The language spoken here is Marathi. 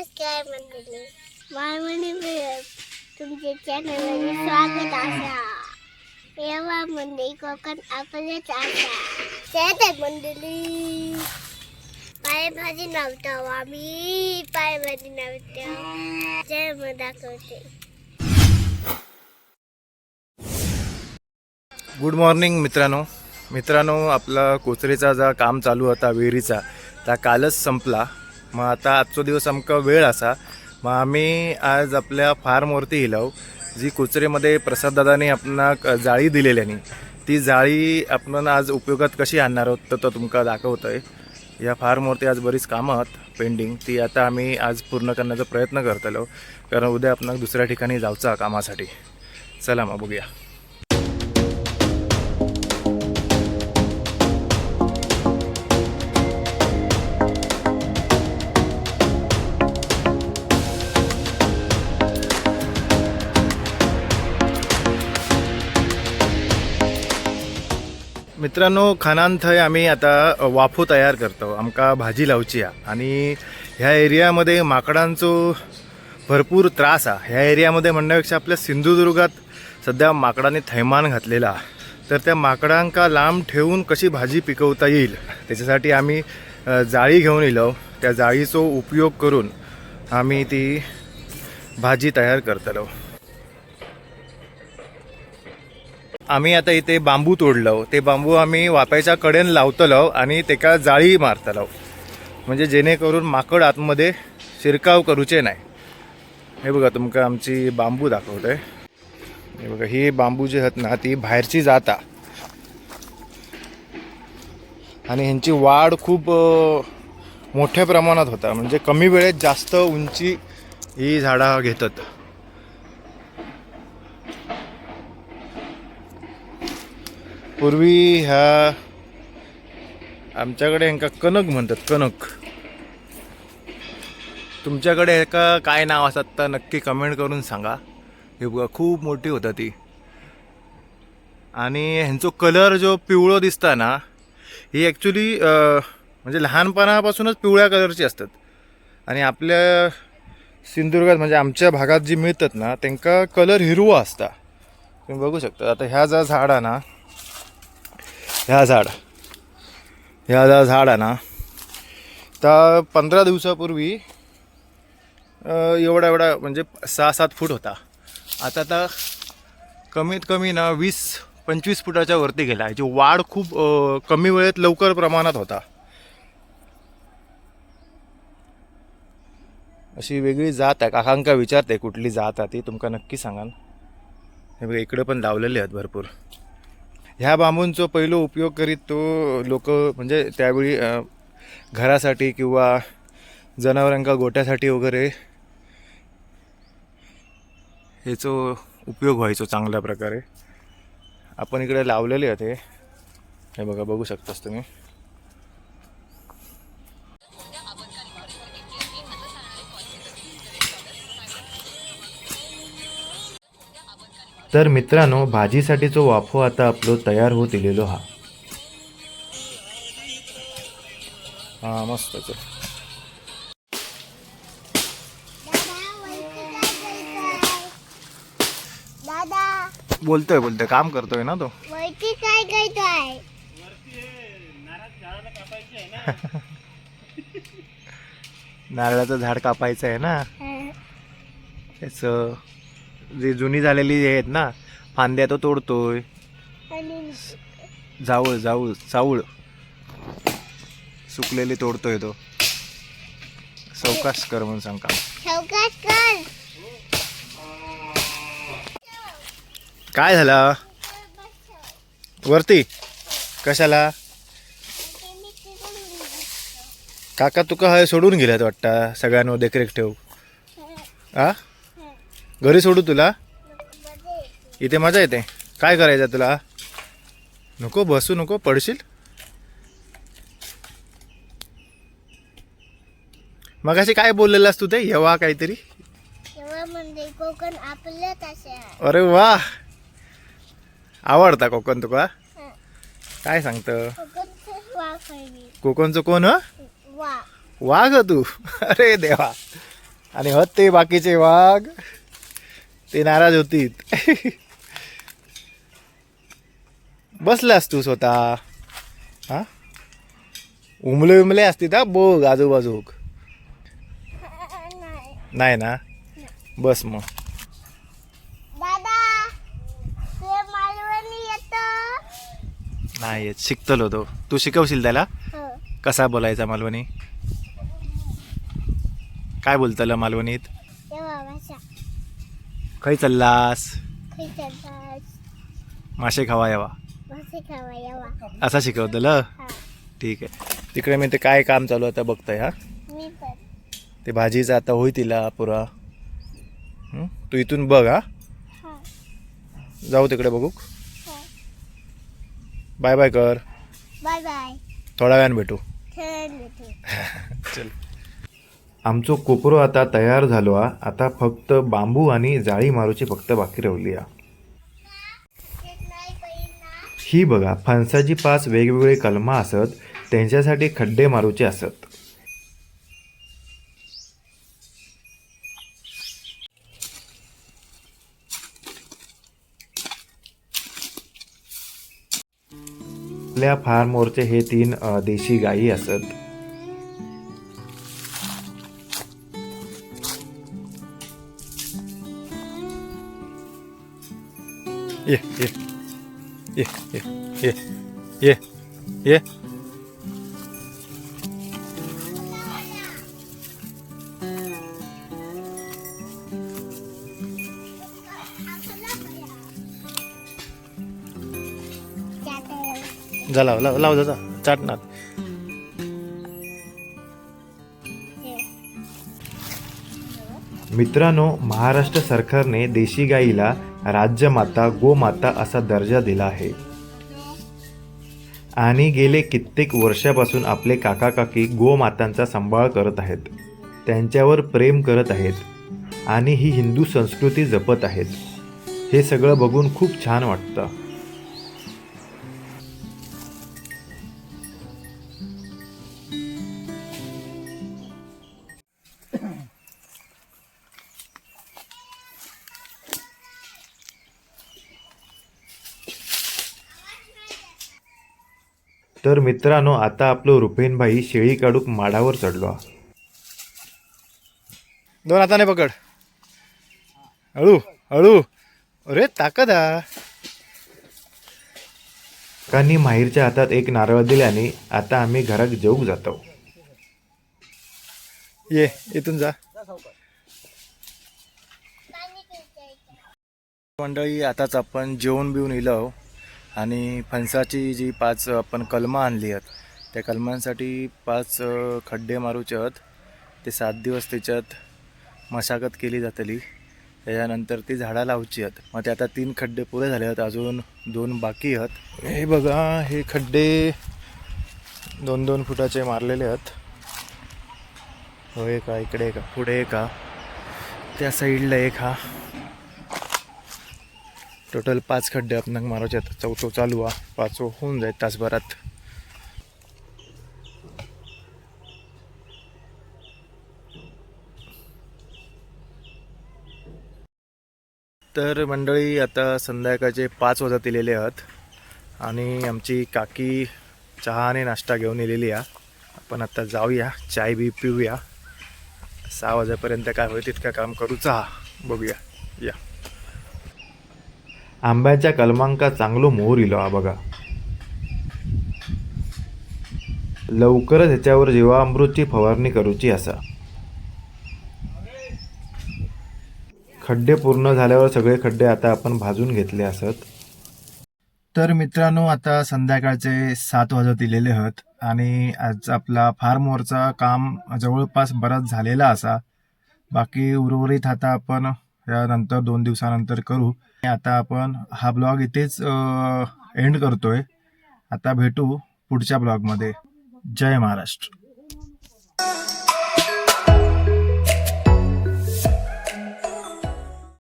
नमस्कार मंडळी. मालवणी तुमच्या चॅनलमध्ये स्वागत असा येवा मंडळी कोकण आपलेच असा त्यात मंडळी पायभाजी नव्हतो आम्ही. पायभाजी नव्हतो जय मग दाखवते. गुड मॉर्निंग मित्रांनो. मित्रांनो आपला कोचरेचा जा काम चालू होता विहिरीचा. त्या कालच संपला. मग आता आजचो दिवस आमका वेळ असा मग आम्ही आज आपल्या फार्मवरती हिलाव जी कुचरेमध्ये प्रसाददादांनी आपणाक जाळी दिलेल्यानी ती जाळी आपण आज उपयोगात कशी आणणार आहोत तर तो तुमका आहे या फार्मवरती आज बरीच कामं आहेत पेंडिंग ती आता आम्ही आज पूर्ण करण्याचा प्रयत्न करतलो. कारण उद्या आपण दुसऱ्या ठिकाणी जाऊचा कामासाठी. चला मग बघूया. मित्रांनो खानान थंय आम्ही आता वाफो तयार करतो. आमका भाजी लावची आहा. आणि ह्या एरियामध्ये माकडांचो भरपूर त्रास हा ह्या एरियामध्ये म्हणण्यापेक्षा आपल्या सिंधुदुर्गात सध्या माकडांनी थैमान घातलेला तर त्या माकडांका लांब ठेवून कशी भाजी पिकवता येईल त्याच्यासाठी आम्ही जाळी घेऊन येलो. त्या जाळीचो उपयोग करून आम्ही ती भाजी तयार करतलो. आम्ही आता इथे बांबू तोडलो. ते बांबू आम्ही वाप्याच्या कडेन लावतलो आणि तेका जाळी मारतलो. म्हणजे जेणेकरून माकड आतमध्ये शिरकाव करूचे नाही. हे बघा तुमका आमची बांबू दाखवतोय. हे बघा ही बांबू जी आहेत ना ती बाहेरची जाता आणि ह्यांची वाढ खूप मोठ्या प्रमाणात होता. म्हणजे कमी वेळेत जास्त उंची ही झाडं घेतात. पूर्वी ह्या आमच्याकडे ह्यांका कनक म्हणतात कनक. तुमच्याकडे ह्याका काय नाव असतात तर नक्की कमेंट करून सांगा. हे बघा खूप मोठी होता ती. आणि ह्यांचो कलर जो पिवळो दिसता ना ही ॲक्च्युली म्हणजे लहानपणापासूनच पिवळ्या कलरची असतात. आणि आपल्या सिंधुदुर्गात म्हणजे आमच्या भागात जी मिळतात ना त्यांका कलर हिरवा असता. तुम्ही बघू शकता. आता ह्या ज्या झाड आहे ना ह्या झाड. ह्या झाड आहे ना. तर पंधरा दिवसापूर्वी एवढा एवढा म्हणजे सहा सात फूट होता. आता आता कमीत कमी ना वीस पंचवीस फुटाच्या वरती गेला याची वाढ खूप कमी वेळेत लवकर प्रमाणात होता. अशी वेगळी जात आहे. काकांका विचारते कुठली जात आहे ती. तुमका नक्की सांगाल हे बघा इकडे पण लावलेले आहेत भरपूर. ह्या बांबूंचा पहिलो उपयोग करीत तो लोक म्हणजे त्यावेळी घरासाठी किंवा जनावरांका गोट्यासाठी वगैरे ह्याचो उपयोग व्हायचो चांगल्या प्रकारे. आपण इकडे लावलेले आहेत ते. हे बघा बघू शकतास तुम्ही. तर मित्रांनो भाजीसाठीचो वाफो आता आपलो तयार होत इलेलो हा. हा. दादा बोलतोय बोलतोय. काम करतोय ना तो. वरती काय करतोय नारळाचं झाड कापायचं आहे ना त्याचं जे जुनी झालेली आहेत ना फांद्या तो तोडतोय. जावळ जाऊळ चावळ. सुकलेली तोडतोय तो. सवकाश कर म्हणून सांग काम. काय झालं? वरती. कशाला? काका तुका हय सोडून गेल्यात वाटतं. सगळ्यांवर देखरेख ठेव. आ? घरी सोडू तुला? इथे मजा येते. काय करायचं तुला? नको बसू नको पडशील? मग अशी काय बोललेलास तू ते? येवा काहीतरी. म्हणजे कोकण अरे वा. आवडता कोकण तुका? काय सांगतं? कोकणचं कोण हं? वाघ तू. अरे देवा. आणि हत ते बाकीचे वाघ. ते नाराज होतीत. बसलास तू स्वतः. हा? उमले उमले असतील हा? बघ आजूबाजूक. नाही नाही ना? बस मग. नाही येत शिकतलो तो. तू शिकवशील त्याला? हो. कसा बोलायचा मालवणी? काय बोलतलं मालवणीत? तेव्हा भाषा खै चाललास. मासे खावा यावा. भाषे खावा यावा. असा शिकवतलं? हा. ठीक आहे. तिकडे मी ते काय काम चालू आहे आता बघताय हा? मी पण ते भाजीचा आता होई तिला पुरा. हं? तू इथून बघ हा? हा. जाऊ तिकडे बघू. हा. बाय बाय कर. Bye bye. थोड्या वेळानं भेटू. चल. आमचो कोपरो आता तयार झालो हा आता फक्त बांबू आणि जाळी मारूची फक्त बाकी रवली हा ही बघा फणसाची पाच वेगवेगळे कलमा असत त्यांच्यासाठी खड्डे मारूचे असत. आपल्या फार्मवरचे हे तीन देशी गायी असत. ये ये ये ये ये ये ये जा लाव लाव लाव जा जा चाटणार मित्रांनो महाराष्ट्र सरकारने देशी गाईला राज्यमाता गोमाता असा दर्जा दिला आहे. आणि गेले कित्येक वर्षापासून आपले काका काकी गोमातांचा सांभाळ करत आहेत. त्यांच्यावर प्रेम करत आहेत. आणि ही हिंदू संस्कृती जपत आहेत. हे सगळं बघून खूप छान वाटतं. तर मित्रांनो आता आपलं रुपेनभाई शेळी काढूक माडावर चढलो दोन हाताने पकड. हळू हळू. अरे ताकद कानी माहीरच्या हातात एक नारळ दिल्याने आता आम्ही घरात जेवूक जातो. ये इथून जा. मंडळी आताच आपण जेवण बिवून इलो आणि फणसाची जी पाच आपण कलमं आणली आहेत त्या कलमांसाठी पाच खड्डे मारूचे आहेत. ते सात दिवस त्याच्यात मशागत केली जातली. त्याच्यानंतर ती झाडं लावची आहेत. मग ते आता तीन खड्डे पुरे झाले आहेत. अजून दोन बाकी आहेत. हे बघा हे खड्डे दोन दोन फुटाचे मारलेले आहेत. होय का इकडे का पुढे का त्या साईडला एक हा. टोटल पाच खड्डे आपण मारायचे आहेत. चौथो चालू हा पाचो होऊन जाईल तासभरात. तर मंडळी आता संध्याकाळचे पाच वाजत दिलेले आहेत. आणि आमची काकी चहा आणि नाश्ता घेऊन येलेली आहे आपण आता जाऊया चाय बी पिऊया. सहा वाजेपर्यंत काय होईल तितकं काम करू चहा बघूया. या. आंब्याच्या कलमांका चांगलो मोहर इलो हा बघा. लवकरच ह्याच्यावर जीवामृतची फवारणी करूची असा खड्डे पूर्ण झाल्यावर सगळे खड्डे आता आपण भाजून घेतले असत तर मित्रांनो आता संध्याकाळचे सात वाजत दिलेले आहेत आणि आज आपला फार्मवरचा काम जवळपास बराच झालेला असा बाकी उर्वरित आता आपण त्यानंतर दोन दिवसानंतर करू. आता आपण हा ब्लॉग इथेच एंड करतोय. आता भेटू पुढच्या ब्लॉगमध्ये. जय महाराष्ट्र.